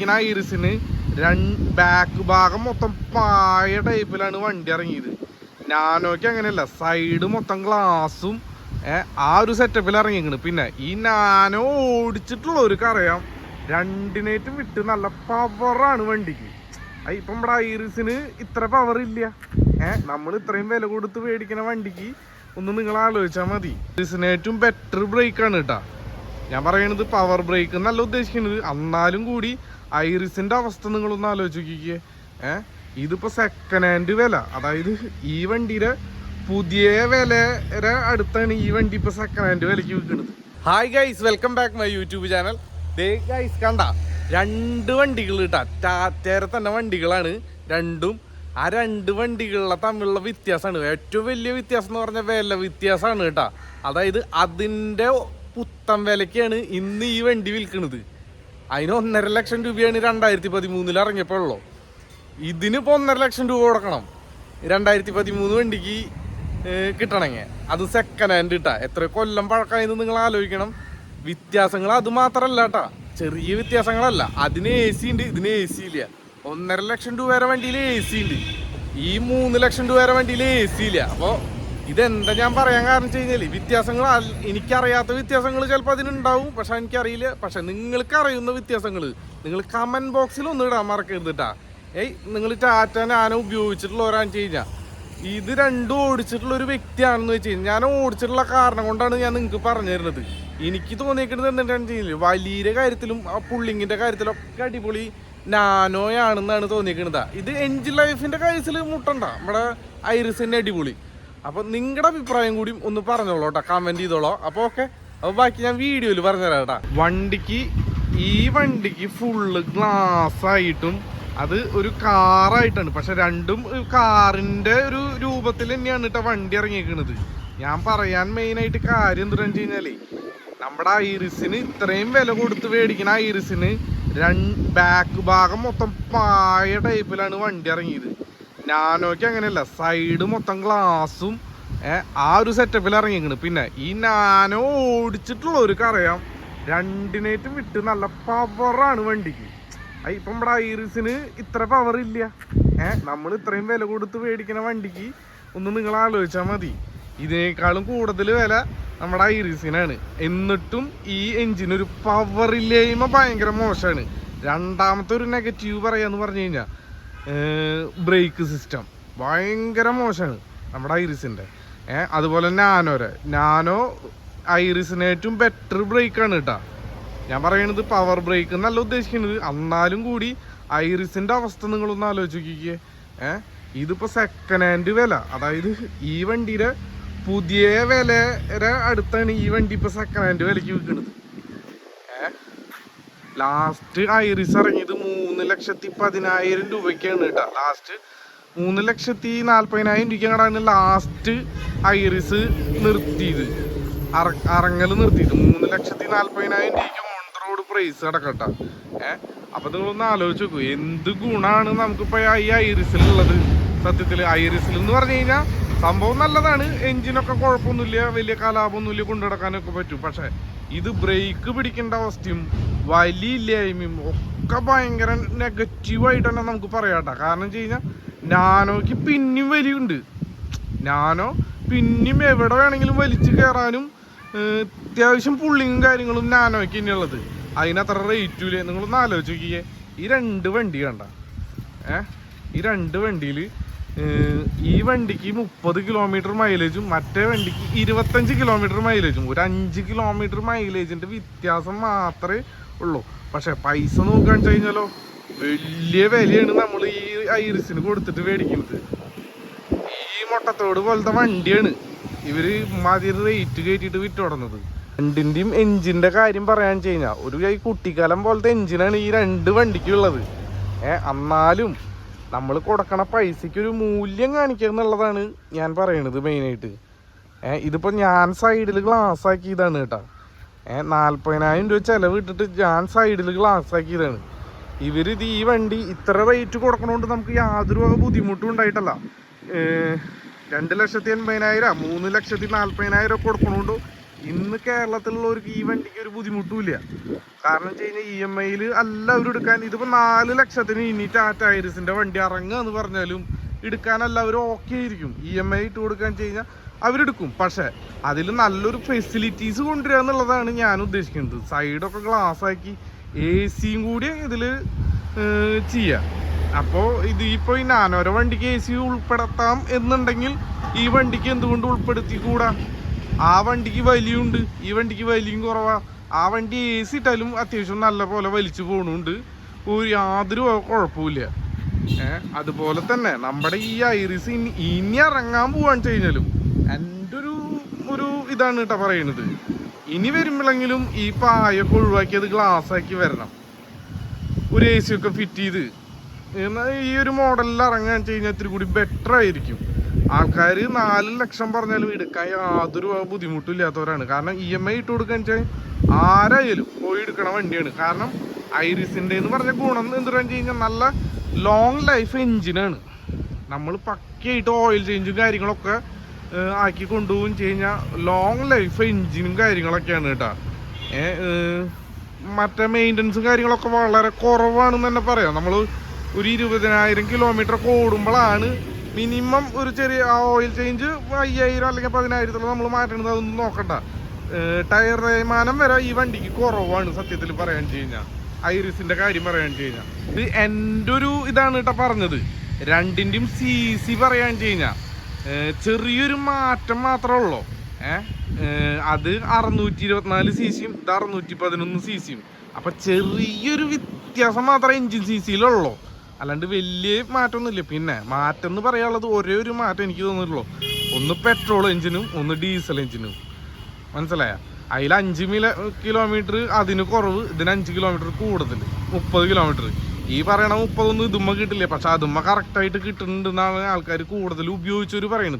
ഇങ്ങനെ ഐറിസിന് രണ്ട് ബാക്ക് ഭാഗം മൊത്തം പായ ടൈപ്പിലാണ് വണ്ടി ഇറങ്ങിയത്. നാനോക്ക് അങ്ങനെയല്ല സൈഡ് മൊത്തം ഗ്ലാസും ആ ഒരു സെറ്റപ്പിൽ ഇറങ്ങിയിരിക്കണ് പിന്നെ ഈ നാനോ ഓടിച്ചിട്ടുള്ളവർക്ക് അറിയാം രണ്ടിനേറ്റ് വിട്ട് നല്ല പവറാണ് വണ്ടിക്ക്. ഇപ്പം നമ്മുടെ ഐറിസിന് ഇത്ര പവർ ഇല്ല. ഏഹ് നമ്മൾ ഇത്രയും വില കൊടുത്ത് മേടിക്കുന്ന വണ്ടിക്ക് ഒന്ന് നിങ്ങൾ ആലോചിച്ചാൽ മതി. ഐറിസിനേറ്റവും ബെറ്റർ ബ്രേക്കാണ് കേട്ടാ ഞാൻ പറയണത് പവർ ബ്രേക്ക് എന്നല്ല ഉദ്ദേശിക്കുന്നത് എന്നാലും കൂടി ഐറിസിന്റെ അവസ്ഥ നിങ്ങളൊന്ന് ആലോചിച്ച് നോക്കിക്കേ ഏഹ് ഇതിപ്പോ സെക്കൻഡ് ഹാൻഡ് വില. അതായത് ഈ വണ്ടിയുടെ പുതിയ വിലയുടെ അടുത്താണ് ഈ വണ്ടി ഇപ്പൊ സെക്കൻഡ് ഹാൻഡ് വിലക്ക് വിൽക്കുന്നത് hi guys welcome back my YouTube channel they guys കണ്ട? രണ്ട് വണ്ടികൾ കിട്ടാ ടാറ്റേരെ തന്നെ വണ്ടികളാണ് രണ്ടും. ആ രണ്ട് വണ്ടികളിലെ തമ്മിലുള്ള വ്യത്യാസമാണ്. ഏറ്റവും വലിയ വ്യത്യാസം എന്ന് പറഞ്ഞാൽ വില വ്യത്യാസമാണ് കേട്ടാ. അതായത് അതിന്റെ പുത്തൻ വിലക്കാണ് ഇന്ന് ഈ വണ്ടി വിൽക്കുന്നത് അതിന് ഒന്നര ലക്ഷം രൂപയാണ് രണ്ടായിരത്തി പതിമൂന്നിൽ ഇറങ്ങിയപ്പോൾ ഉള്ളൂ ഇതിനിപ്പോൾ ഒന്നര ലക്ഷം രൂപ കൊടുക്കണം. രണ്ടായിരത്തി പതിമൂന്ന് വണ്ടിക്ക് കിട്ടണമെങ്കിൽ അത് സെക്കൻഡ് ഹാൻഡ് കിട്ടാ എത്ര കൊല്ലം പഴക്കമായെന്ന് നിങ്ങൾ ആലോചിക്കണം. വ്യത്യാസങ്ങൾ അത് മാത്രമല്ല കേട്ടാ ചെറിയ വ്യത്യാസങ്ങളല്ല. അതിന് എ സി ഉണ്ട്. ഇതിന് എ സി ഇല്ല. ഒന്നര ലക്ഷം രൂപ വരെ വണ്ടിയിൽ എ സി ഉണ്ട്. ഈ മൂന്ന് ലക്ഷം രൂപ വരെ വണ്ടിയിൽ എ സി ഇല്ല. അപ്പോൾ ഇതെന്താ ഞാൻ പറയാൻ കാരണം വെച്ച് കഴിഞ്ഞാൽ വ്യത്യാസങ്ങൾ എനിക്കറിയാത്ത വ്യത്യാസങ്ങൾ ചിലപ്പോൾ അതിനുണ്ടാവും. പക്ഷെ എനിക്കറിയില്ല. പക്ഷെ നിങ്ങൾക്ക് അറിയുന്ന വ്യത്യാസങ്ങൾ. നിങ്ങൾ കമന്റ് ബോക്സിൽ ഒന്ന് ഇടാൻ മറക്കരുത് കേട്ടാ ഏയ് നിങ്ങൾ ടാറ്റ ഞാൻ ഉപയോഗിച്ചിട്ടുള്ള ഒരാന്ന് വെച്ച് കഴിഞ്ഞാൽ ഇത് രണ്ടും ഓടിച്ചിട്ടുള്ള ഒരു വ്യക്തിയാണെന്ന് വെച്ച് കഴിഞ്ഞാൽ ഞാൻ ഓടിച്ചിട്ടുള്ള കാരണം കൊണ്ടാണ് ഞാൻ നിങ്ങൾക്ക് പറഞ്ഞു തരുന്നത്. എനിക്ക് തോന്നിയിരിക്കുന്നത് എന്താണെന്ന് വെച്ച് കഴിഞ്ഞാൽ വലിയ കാര്യത്തിലും ആ പുള്ളിങ്ങിന്റെ കാര്യത്തിലൊക്കെ അടിപൊളി നാനോയാണെന്നാണ് തോന്നിയിരിക്കുന്നത് ഇത് എൻജിൻ ലൈഫിന്റെ കാര്യത്തിൽ മുട്ടണ്ട. നമ്മുടെ ഐറിസിന്റെ അടിപൊളി. അപ്പൊ നിങ്ങളുടെ അഭിപ്രായം കൂടി ഒന്ന് പറഞ്ഞോളൂ കേട്ടോ കമന്റ് ചെയ്തോളോ. അപ്പൊ ഓക്കെ അപ്പൊ ബാക്കി ഞാൻ വീഡിയോയിൽ പറഞ്ഞുതരാം കേട്ടോ വണ്ടിക്ക് ഈ വണ്ടിക്ക് ഫുള്ള് ഗ്ലാസ് ആയിട്ടും അത് ഒരു കാറായിട്ടാണ് പക്ഷെ രണ്ടും കാറിന്റെ ഒരു രൂപത്തിൽ തന്നെയാണ് കേട്ടോ വണ്ടി ഇറങ്ങിയിരിക്കുന്നത് ഞാൻ പറയാൻ മെയിൻ ആയിട്ട് കാര്യം എന്താണെന്ന് വെച്ച് കഴിഞ്ഞാലേ നമ്മുടെ ഐറിസിന് ഇത്രയും വില കൊടുത്ത് മേടിക്കുന്ന ഐറിസിന് രണ്ട് ബാക്ക് ഭാഗം മൊത്തം പായ ടൈപ്പിലാണ് വണ്ടി ഇറങ്ങിയത്. നാനോക്ക് അങ്ങനെയല്ല സൈഡ് മൊത്തം ഗ്ലാസും ആ ഒരു സെറ്റപ്പിൽ ഇറങ്ങിയിരിക്കണ് പിന്നെ ഈ നാനോ ഓടിച്ചിട്ടുള്ളവർക്ക് കറിയാം രണ്ടിനേറ്റും വിട്ട് നല്ല പവറാണ് വണ്ടിക്ക്. ഇപ്പം നമ്മുടെ ഐറിസിന് ഇത്ര പവർ ഇല്ല. ഏഹ് നമ്മൾ ഇത്രയും വില കൊടുത്ത് മേടിക്കുന്ന വണ്ടിക്ക് ഒന്ന് നിങ്ങൾ ആലോചിച്ചാൽ മതി. ഇതിനേക്കാളും കൂടുതൽ വില നമ്മുടെ ഐറിസിനാണ്. എന്നിട്ടും ഈ എൻജിന് ഒരു പവർ ഇല്ലായ്മ ഭയങ്കര മോശമാണ്. രണ്ടാമത്തെ ഒരു നെഗറ്റീവ് പറയാന്ന് പറഞ്ഞു കഴിഞ്ഞാൽ ബ്രേക്ക് സിസ്റ്റം. ഭയങ്കര മോശമാണ് നമ്മുടെ ഐറിസിന്റെ. ഏഹ് അതുപോലെ നാനോരെ നാനോ ഐറിസിനേറ്റവും ബെറ്റർ ബ്രേക്കാണ് കേട്ടോ ഞാൻ പറയണത് പവർ ബ്രേക്ക് എന്നല്ല ഉദ്ദേശിക്കുന്നത് എന്നാലും കൂടി ഐറിസിന്റെ അവസ്ഥ നിങ്ങളൊന്ന് ആലോചിച്ച് നോക്കിക്കേ ഏഹ് ഇതിപ്പോൾ സെക്കൻഡ് ഹാൻഡ് വില. അതായത് ഈ വണ്ടിയുടെ പുതിയ വിലയുടെ അടുത്താണ് ഈ വണ്ടി ഇപ്പോൾ സെക്കൻഡ് ഹാൻഡ് വിലയ്ക്ക് വിൽക്കുന്നത്. ലാസ്റ്റ് ഐറിസ് ഇറങ്ങിയത് മൂന്ന് ലക്ഷത്തി പതിനായിരം രൂപയ്ക്കാണ് കേട്ടോ. ലാസ്റ്റ് മൂന്ന് ലക്ഷത്തി നാൽപ്പതിനായിരം രൂപയ്ക്കാണ് ലാസ്റ്റ് ഐറിസ് നിർത്തിയത്. അറ- അറങ്ങൽ നിർത്തിയത്. മൂന്ന് ലക്ഷത്തി നാൽപ്പതിനായിരം രൂപയ്ക്ക് ഓൺ റോഡ് പ്രൈസ് അടക്കട്ടാ ഏഹ് അപ്പൊ നിങ്ങളൊന്ന് ആലോചിച്ച് നോക്കൂ. എന്ത് ഗുണാണ് നമുക്കിപ്പോ ഈ ഐറിസിലുള്ളത് സത്യത്തിൽ ഐറിസിൽ എന്ന് പറഞ്ഞു കഴിഞ്ഞാൽ സംഭവം നല്ലതാണ്. എഞ്ചിനൊക്കെ കുഴപ്പമൊന്നുമില്ല. വലിയ കലാപമൊന്നുമില്ല. കൊണ്ടുനടക്കാനൊക്കെ പറ്റും. പക്ഷേ ഇത് ബ്രേക്ക് പിടിക്കേണ്ട അവസ്ഥയും വലിയില്ലായ്മയും ഒക്കെ ഭയങ്കര നെഗറ്റീവായിട്ട് തന്നെ നമുക്ക് പറയാട്ടോ കാരണം വെച്ച് കഴിഞ്ഞാൽ നാനോയ്ക്ക് പിന്നെയും വലിയുണ്ട്. നാനോ പിന്നെയും എവിടെ വേണമെങ്കിലും വലിച്ചു കയറാനും അത്യാവശ്യം പുള്ളിങ്ങും കാര്യങ്ങളും നാനോയ്ക്ക് തന്നെയുള്ളത് അതിനത്ര റേറ്റുമില്ല നിങ്ങളൊന്ന് ആലോചിച്ച് നോക്കിയേ. ഈ രണ്ട് വണ്ടി കണ്ട ഏ ഈ രണ്ട് വണ്ടിയിൽ ഈ വണ്ടിക്ക് മുപ്പത് കിലോമീറ്റർ മൈലേജും മറ്റേ വണ്ടിക്ക് ഇരുപത്തഞ്ച് കിലോമീറ്റർ മൈലേജും ഒരു അഞ്ച് കിലോമീറ്റർ മൈലേജിന്റെ വ്യത്യാസം മാത്രമേ ഉള്ളൂ. പക്ഷെ പൈസ വെച്ച് കഴിഞ്ഞാലോ വലിയ വിലയാണ് നമ്മൾ ഈ ഐറിസിന് കൊടുത്തിട്ട് മേടിക്കുന്നത്. ഈ മുട്ടത്തോട് പോലത്തെ വണ്ടിയാണ് ഇവർ മതി റേറ്റ് കയറ്റിട്ട് വിറ്റുടന്നത് രണ്ടിന്റെയും എഞ്ചിന്റെ കാര്യം പറയാൻ കഴിഞ്ഞാൽ ഒരു കൈ കുട്ടിക്കാലം പോലത്തെ എഞ്ചിനാണ് ഈ രണ്ട് വണ്ടിക്കുള്ളത്. ഏഹ് എന്നാലും നമ്മൾ കൊടുക്കണ പൈസയ്ക്ക് ഒരു മൂല്യം കാണിക്കുക എന്നുള്ളതാണ് ഞാൻ പറയണത് മെയിനായിട്ട് ഏഹ് ഇതിപ്പോൾ ഞാൻ സൈഡിൽ ഗ്ലാസ് ആക്കിയതാണ് കേട്ടോ. ഏഹ് നാൽപ്പതിനായിരം രൂപ ചിലവ് ഇട്ടിട്ട് ഞാൻ സൈഡിൽ ഗ്ലാസ് ആക്കിയതാണ്. ഇവർ ഇത് ഈ വണ്ടി ഇത്ര റേറ്റ് കൊടുക്കണോണ്ട് നമുക്ക് യാതൊരു വക ബുദ്ധിമുട്ടും ഉണ്ടായിട്ടല്ല. രണ്ട് ലക്ഷത്തി എൺപതിനായിരം മൂന്ന് ലക്ഷത്തി നാൽപ്പതിനായിരം ഒക്കെ കൊടുക്കണോണ്ട് ഇന്ന് കേരളത്തിലുള്ളവർക്ക് ഈ വണ്ടിക്ക് ഒരു ബുദ്ധിമുട്ടുമില്ല. കാരണം വെച്ച് കഴിഞ്ഞാൽ ഇ എം ഐയിൽ എല്ലാവരും എടുക്കാൻ ഇതിപ്പോൾ നാല് ലക്ഷത്തിന് ഇനി ടാറ്റ ഐറിസിന്റെ വണ്ടി ഇറങ്ങുക എന്ന് പറഞ്ഞാലും എടുക്കാൻ എല്ലാവരും ഓക്കെ ആയിരിക്കും. ഇ എം ഐ ഇട്ട് കൊടുക്കാൻ കഴിഞ്ഞാൽ അവരെടുക്കും. പക്ഷേ അതിൽ നല്ലൊരു ഫെസിലിറ്റീസ് കൊണ്ടുവരിക എന്നുള്ളതാണ് ഞാൻ ഉദ്ദേശിക്കുന്നത്. സൈഡൊക്കെ ഗ്ലാസ് ആക്കി എ സിയും കൂടി ഇതിൽ ചെയ്യാം. അപ്പോൾ ഇത് ഇപ്പോൾ ഈ നാനോര വണ്ടിക്ക് എ സി ഉൾപ്പെടുത്താം എന്നുണ്ടെങ്കിൽ ഈ വണ്ടിക്ക് എന്തുകൊണ്ട് ഉൾപ്പെടുത്തിക്കൂടാ? ആ വണ്ടിക്ക് വലിയുണ്ട്. ഈ വണ്ടിക്ക് വലിയും കുറവാ. ആ വണ്ടി എ സി ഇട്ടാലും അത്യാവശ്യം നല്ല പോലെ വലിച്ചു പോണുണ്ട്. ഒരു യാതൊരു കുഴപ്പമില്ല ഏഹ് അതുപോലെ തന്നെ നമ്മുടെ ഈ ഐറിസ് ഇനി ഇനി ഇറങ്ങാൻ പോവാന്ന് കഴിഞ്ഞാലും എന്റെ ഒരു ഒരു ഇതാണ് കേട്ടോ പറയണത്. ഇനി വരുമ്പോഴെങ്കിലും ഈ പായൊക്കെ ഒഴിവാക്കി അത് ഗ്ലാസ് ആക്കി വരണം. ഒരു എ സി ഒക്കെ ഫിറ്റ് ചെയ്ത്. എന്നാൽ ഈ ഒരു മോഡലിൽ ഇറങ്ങാന്ന് വെച്ച് കഴിഞ്ഞാൽ ഇത്തിരി കൂടി ബെറ്റർ ആയിരിക്കും. ആൾക്കാർ നാല് ലക്ഷം പറഞ്ഞാലും എടുക്കാൻ യാതൊരു ബുദ്ധിമുട്ടും ഇല്ലാത്തവരാണ് കാരണം ഇ എം ഐ ഇട്ട് കൊടുക്കാൻ വെച്ചാൽ ആരായാലും പോയി എടുക്കണ വണ്ടിയാണ്. കാരണം ഐറിസിന്റെ എന്ന് പറഞ്ഞ ഗുണം എന്തുവാന്ന് വെച്ച് കഴിഞ്ഞാൽ നല്ല ലോങ് ലൈഫ് എഞ്ചിനാണ് നമ്മൾ പക്കയായിട്ട് ഓയിൽ ചേഞ്ചും കാര്യങ്ങളൊക്കെ ആക്കി കൊണ്ടുപോകും കഴിഞ്ഞാൽ ലോങ് ലൈഫ് എഞ്ചിനും കാര്യങ്ങളൊക്കെയാണ് കേട്ടോ. മറ്റേ മെയിന്റനൻസും കാര്യങ്ങളൊക്കെ വളരെ കുറവാണെന്ന് തന്നെ പറയാം. നമ്മൾ ഒരു ഇരുപതിനായിരം കിലോമീറ്റർ ഓടുമ്പോഴാണ് മിനിമം ഒരു ചെറിയ ആ ഓയിൽ ചേഞ്ച് അയ്യായിരം അല്ലെങ്കിൽ പതിനായിരത്തോളം നമ്മൾ മാറ്റണത് അതൊന്നും നോക്കണ്ട. ടയർ തേയ്മാനം വരെ ഈ വണ്ടിക്ക് കുറവാണ് സത്യത്തിൽ പറയാൻ വെച്ച് കഴിഞ്ഞാൽ ഐറിസിന്റെ കാര്യം പറയാൻ വെച്ച് കഴിഞ്ഞാൽ ഇത് എന്റെ ഒരു ഇതാണ് കേട്ടോ പറഞ്ഞത്. രണ്ടിന്റെയും സി സി പറയാൻ വെച്ച് കഴിഞ്ഞാൽ ചെറിയൊരു മാറ്റം മാത്രമേ ഉള്ളൂ. ഏഹ് അത് അറുന്നൂറ്റി ഇരുപത്തിനാല് സി സിയും ഇത് അറുന്നൂറ്റി പതിനൊന്ന് സി സിയും അപ്പം ചെറിയൊരു വ്യത്യാസം മാത്രമേ എഞ്ചിൻ സി സിയിലുള്ളൂ അല്ലാണ്ട് വലിയ മാറ്റമൊന്നുമില്ല. പിന്നെ മാറ്റം എന്ന് പറയാനുള്ളത് ഒരേ ഒരു മാറ്റം എനിക്ക് തോന്നിയിട്ടുള്ളൂ. ഒന്ന് പെട്രോൾ എഞ്ചിനും ഒന്ന് ഡീസൽ എഞ്ചിനും മനസ്സിലായ? അതിൽ അഞ്ച് മില കിലോമീറ്റർ അതിന് കുറവ് ഇതിന് അഞ്ച് കിലോമീറ്റർ കൂടുതൽ മുപ്പത് കിലോമീറ്റർ ഈ പറയണ മുപ്പതൊന്നും ഇതുമ്മ കിട്ടില്ല. പക്ഷെ അതുമ്മ കറക്റ്റായിട്ട് കിട്ടുന്നുണ്ടെന്നാണ് ആൾക്കാർ കൂടുതൽ ഉപയോഗിച്ചവർ പറയണത്.